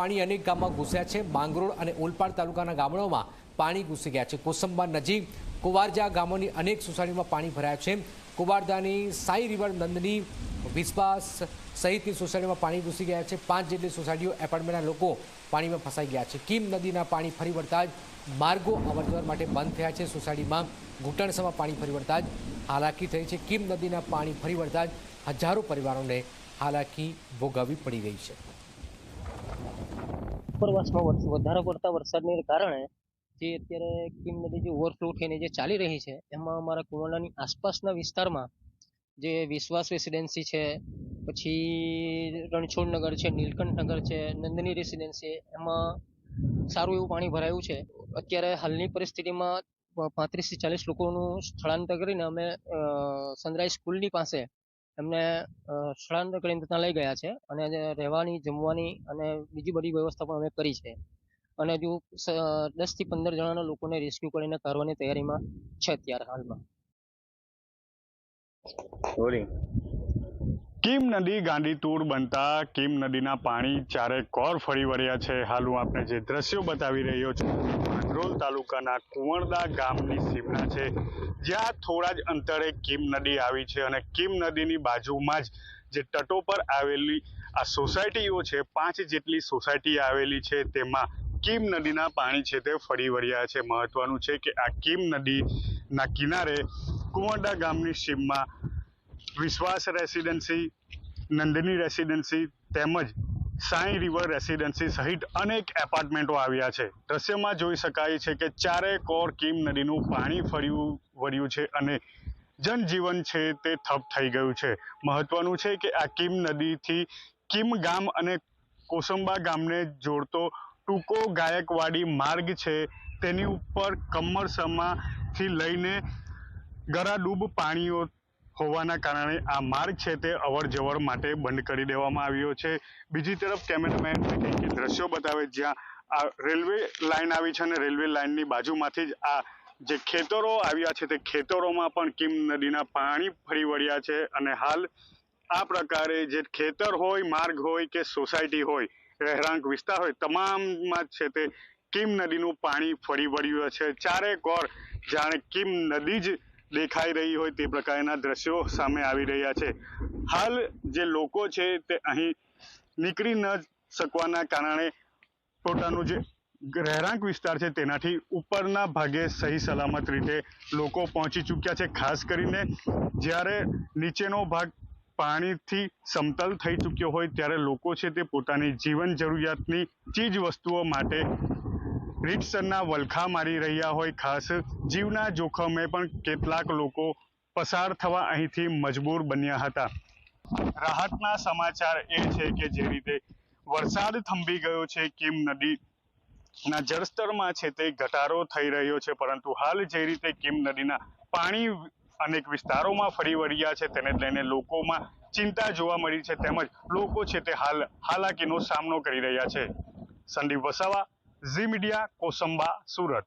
પાણી અનેક ગામમાં ઘૂસ્યા છે. માંગરોળ અને ઓલપાડ તાલુકાના ગામડાઓમાં પાણી ઘૂસી ગયા છે. કોસંબા નજીક કુવારજા ગામોની અનેક સોસાયટીમાં પાણી ભરાયા છે. કુવારજાની સાઈ રિવર નંદની વિશ્વાસ સહિતની સોસાયટીમાં પાણી ઘૂસી ગયા છે. પાંચ જેટલી સોસાયટીઓ એપાર્ટમેન્ટના લોકો પાણીમાં ફસાઈ ગયા છે. કીમ નદીના પાણી ફરી વળતા જ માર્ગો અવરજવર માટે બંધ થયા છે. સોસાયટીમાં ઘૂંટણસમાં પાણી ફરી વળતા જ હાલાકી થઈ છે. કીમ નદીના પાણી ફરી વળતા જ હજારો પરિવારોને હાલાકી ભોગવવી પડી રહી છે. ઉપરવાસમાં વધારે પડતા વરસાદને કારણે જે અત્યારે કીમ નદી જે ઓવરફ્લો થઈને જે ચાલી રહી છે, એમાં અમારા કુવાડાની આસપાસના વિસ્તારમાં જે વિશ્વાસ રેસિડેન્સી છે, પછી રણછોડ નગર છે, નીલકંઠ નગર છે, નંદની રેસિડેન્સી એમાં સારું એવું પાણી ભરાયું છે. અત્યારે હાલની પરિસ્થિતિમાં પાંત્રીસથી ચાલીસ લોકોનું સ્થળાંતર કરીને અમે સનરાઈઝ સ્કૂલની પાસે એમને સ્થળાંતર કરીને ત્યાં લઈ ગયા છે અને રહેવાની જમવાની અને બીજી બધી વ્યવસ્થા પણ અમે કરી છે. અને હજુ દસથી પંદર જણાના લોકોને રેસ્ક્યુ કરીને કાઢવાની તૈયારીમાં છે અત્યારે હાલમાં. કીમ નદી ગાંધીતુર બનતા કીમ નદીના પાણી ચારે કોર ફરી વળ્યા છે. હાલ હું આપને જે દ્રશ્યો બતાવી રહ્યો છું. માંગરોળ તાલુકાના કુંવરદા ગામની સીમના છે. જ્યાં થોડા જ અંતરે કીમ નદી આવી છે અને કીમ નદીની બાજુમાં જ જે તટો પર આવેલી આ સોસાયટીઓ છે, પાંચ જેટલી સોસાયટી આવેલી છે, તેમાં કીમ નદીના પાણી છે તે ફરી વળ્યા છે. મહત્વનું છે કે આ કીમ નદીના કિનારે કુંવરડા ગામની સીમમાં વિશ્વાસ રેસિડેન્સી, નંદની રેસિડેન્સી તેમજ સાઈ રિવર રેસિડેન્સી સહિત અનેક એપાર્ટમેન્ટો આવ્યા છે. દ્રશ્યમાં જોઈ શકાય છે કે ચારે કોર કીમ નદીનું પાણી ફર્યું, વળ્યું છે અને જનજીવન છે તે ઠપ થઈ ગયું છે. મહત્વનું છે કે આ કીમ નદીથી કીમ ગામ અને કોસંબા ગામને જોડતો ટૂંકો ગાયકવાડી માર્ગ છે તેની ઉપર કમરસમાથી લઈને ગરાડૂબ પાણીઓ હોવાના કારણે આ માર્ગ છે તે અવર જવર માટે બંધ કરી દેવામાં આવ્યો છે. બીજી તરફ કેમેરામેન કંઈક દ્રશ્યો બતાવે જ્યાં આ રેલવે લાઈન આવી છે અને રેલવે લાઇનની બાજુમાંથી જ આ જે ખેતરો આવ્યા છે તે ખેતરોમાં પણ કિમ નદીના પાણી ફરી વળ્યા છે અને હાલ આ પ્રકારે જે ખેતર હોય, માર્ગ હોય કે સોસાયટી હોય, રહેણાંક વિસ્તાર હોય, તમામમાં છે તે કિમ નદીનું પાણી ફરી વળ્યું છે. ચારે કોર જાણે કિમ નદી જ દેખાઈ રહી હોય તે પ્રકારના દ્રશ્યો સામે આવી રહ્યા છે. હાલ જે લોકો છે તે અહીં નીકળી ન શકવાના કારણે પોતાનું જે રહેણાંક વિસ્તાર છે તેનાથી ઉપરના ભાગે સહી સલામત રીતે લોકો પહોંચી ચૂક્યા છે. ખાસ કરીને જ્યારે નીચેનો ભાગ પાણીથી સમતલ થઈ ચૂક્યો હોય ત્યારે લોકો છે તે પોતાની જીવન જરૂરિયાતની ચીજ વસ્તુઓ માટે રીતસરના વલખા મારી રહ્યા હોય ખાસ જીવના જોખમે પણ કેટલાક લોકો પસાર થવા અહીંથી મજબૂર બન્યા હતા. રાહતના સમાચાર એ છે કે જે રીતે વરસાદ થંભી ગયો છે કિમ નદી ના જળસ્તરમાં છે તે ઘટાડો થઈ રહ્યો છે, પરંતુ હાલ જે રીતે કિમ નદીના પાણી અનેક વિસ્તારોમાં ફરી વળ્યા છે, તેને લઈને લોકોમાં ચિંતા જોવા મળી છે, તેમજ લોકો છે તે હાલ હાલાકીનો સામનો કરી રહ્યા છે. સંદીપ વસાવા ઝી મીડિયા કોસંબા સુરત.